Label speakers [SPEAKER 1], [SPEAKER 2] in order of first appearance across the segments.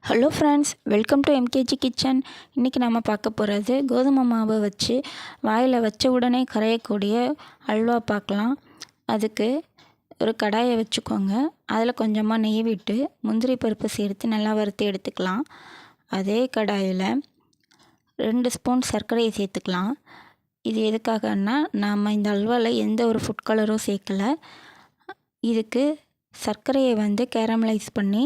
[SPEAKER 1] Hello friends welcome to MKG kitchen இன்றைக்கி நம்ம பார்க்க போகிறது கோதுமை மாவை வச்சு வாயில் வச்ச உடனே கரையக்கூடிய அல்வா பார்க்கலாம். அதுக்கு ஒரு கடாயை வச்சுக்கோங்க. அதில் கொஞ்சமாக நெய் விட்டு முந்திரி பருப்பு சேர்த்து நல்லா வறுத்து எடுத்துக்கலாம். அதே கடாயில் ரெண்டு ஸ்பூன் சர்க்கரையை சேர்த்துக்கலாம். இது எதுக்காகன்னா நாம் இந்த அல்வாவில் எந்த ஒரு ஃபுட் கலரும் சேர்க்கலை. இதுக்கு சர்க்கரையை வந்து கேரமலைஸ் பண்ணி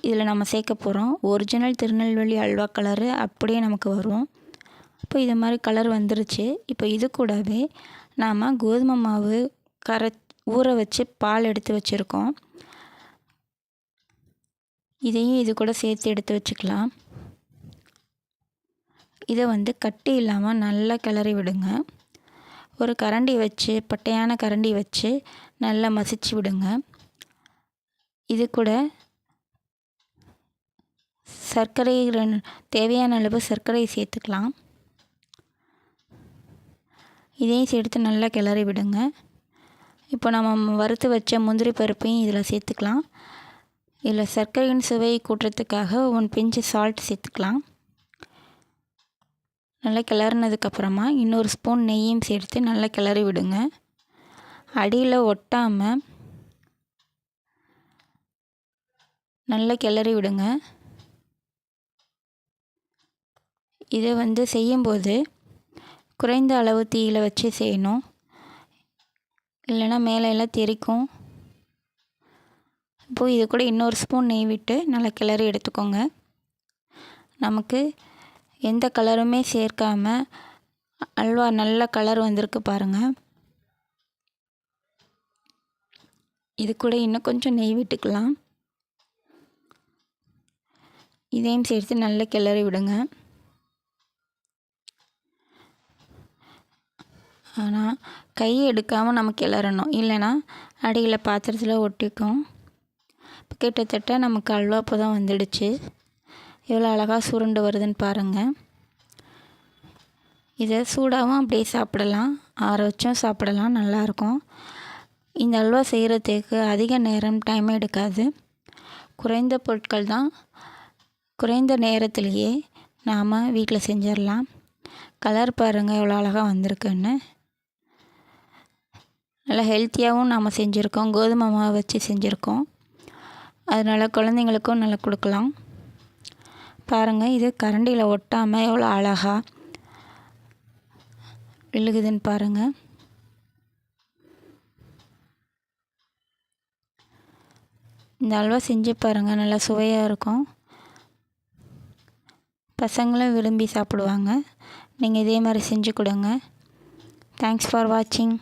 [SPEAKER 1] இதில் நம்ம சேர்க்க போகிறோம். ஒரிஜினல் திருநெல்வேலி அல்வா கலரு அப்படியே நமக்கு வரும். இப்போ இது மாதிரி கலர் வந்துருச்சு. இப்போ இது கூடவே நாம் கோதுமை மாவு கரை ஊற வச்சு பால் எடுத்து வச்சுருக்கோம். இதையும் இது கூட சேர்த்து எடுத்து வச்சுக்கலாம். இதை வந்து கட்டி இல்லாமல் நல்லா கிளறி விடுங்க. ஒரு கரண்டி வச்சு பட்டையான கரண்டி வச்சு நல்லா மசிச்சு விடுங்க. இது கூட சர்க்கரை தேவையான அளவு சர்க்கரை சேர்த்துக்கலாம். இதையும் சேர்த்து நல்லா கிளறி விடுங்க. இப்போ நம்ம வறுத்து வச்ச முந்திரி பருப்பையும் இதில் சேர்த்துக்கலாம். இதில் சர்க்கரையின் சுவை கூட்டுறதுக்காக ஒன் பிஞ்சு சால்ட் சேர்த்துக்கலாம். நல்லா கிளறினதுக்கப்புறமா இன்னொரு ஸ்பூன் நெய்யும் சேர்த்து நல்லா கிளறி விடுங்க. அடியில் ஒட்டாமல் நல்லா கிளறி விடுங்க. இதை வந்து செய்யும்போது குறைந்த அளவு தீயில் வச்சு செய்யணும். இல்லைன்னா மேலே எல்லாம் தெரிக்கும். இப்போது இது கூட இன்னொரு ஸ்பூன் நெய் விட்டு நல்லா கிளறி எடுத்துக்கோங்க. நமக்கு எந்த கலருமே சேர்க்காம அல்வா நல்ல கலர் வந்திருக்கு பாருங்கள் இது கூட இன்னும் கொஞ்சம் நெய் விட்டுக்கலாம். இதையும் சேர்த்து நல்லா கிளறி விடுங்க. ஆனால் கையை எடுக்காமல் நம்ம கிளறணும். இல்லைன்னா அடியில் பாத்திரத்தில் ஒட்டிக்கும். இப்போ கிட்டத்தட்ட நமக்கு அல்வா இப்போ தான் வந்துடுச்சு. எவ்வளோ அழகாக சுருண்டு வருதுன்னு பாருங்கள் இதை சூடாகவும் அப்படியே சாப்பிடலாம். ஆற வச்சும் சாப்பிடலாம் நல்லாயிருக்கும் இந்த அல்வா செய்கிறதுக்கு அதிக நேரம் டைம் எடுக்காது. குறைந்த பொருட்கள் தான் குறைந்த நேரத்திலேயே நாம் வீட்டில் செஞ்சிடலாம் கலர் பாருங்கள் எவ்வளோ அழகாக வந்திருக்குன்னு. நல்லா ஹெல்த்தியாகவும் நாம் செஞ்சுருக்கோம். கோதுமை மாவு வச்சு செஞ்சுருக்கோம். அதனால் குழந்தைங்களுக்கும் நல்லா கொடுக்கலாம். பாருங்கள் இது கரண்டியில் ஒட்டாமல் எவ்வளோ அழகாக விழுகுதுன்னு பாருங்கள் இந்த அல்வா செஞ்சு பாருங்கள் நல்லா சுவையாக இருக்கும். பசங்களும் விரும்பி சாப்பிடுவாங்க. நீங்கள் இதே மாதிரி செஞ்சு கொடுங்க. தேங்க்ஸ் ஃபார் வாட்சிங்